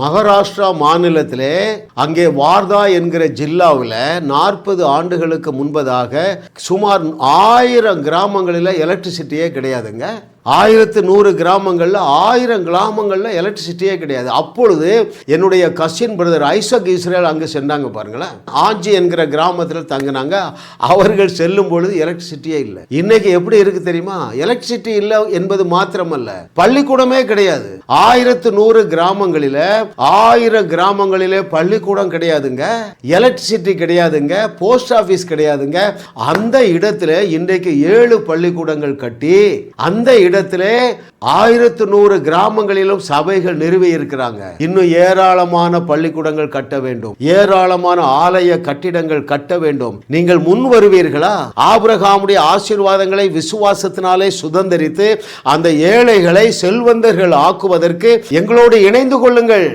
மகாராஷ்டிரா மாநிலத்திலே அங்கே வார்தா என்கிற ஜில்லாவில் நாற்பது ஆண்டுகளுக்கு முன்பதாக சுமார் ஆயிரம் கிராமங்களில் எலக்ட்ரிசிட்டியே கிடையாதுங்க. ஆயிரத்து நூறு கிராமங்களில் ஆயிரம் கிராமங்களில் எலக்ட்ரிசிட்டியே கிடையாது. அப்பொழுது என்னுடைய கசின் பிரதர் ஐசக் இஸ்ரேல் அங்கே சென்றாங்க பாருங்களேன். ஆஞ்சி என்கிற கிராமத்தில் தங்கினாங்க. அவர்கள் செல்லும் பொழுது எலக்ட்ரிசிட்டியே இல்லை. இன்னைக்கு எப்படி இருக்கு தெரியுமா? எலக்ட்ரிசிட்டி இல்லை என்பது மாத்திரமல்ல. பள்ளிக்கூடமே கிடையாது. ஆயிரத்து நூறு கிராமங்களில ஆயிரம் கிராமங்களிலே பள்ளிக்கூடம் கிடையாதுங்க. எலக்ட்ரிசிட்டி கிடையாதுங்க. போஸ்ட் ஆபீஸ் கிடையாதுங்க. அந்த இடத்துல இன்றைக்கு ஏழு பள்ளிக்கூடங்கள் கட்டி அந்த இடத்திலே ஆயிரத்து நூறு கிராமங்களிலும் சபைகள் நிறுவி இருக்கிறாங்க. இன்னும் ஏராளமான பள்ளிக்கூடங்கள் கட்ட வேண்டும். ஏராளமான ஆலய கட்டிடங்கள் கட்ட வேண்டும். நீங்கள் முன் வருவீர்களா? ஆபிரகாமுடைய ஆசீர்வாதங்களை விசுவாசத்தினாலே சுதந்திரித்து அந்த ஏழைகளை செல்வந்தர்கள் ஆக்குவதற்கு எங்களோடு இணைந்து கொள்ளுங்கள்.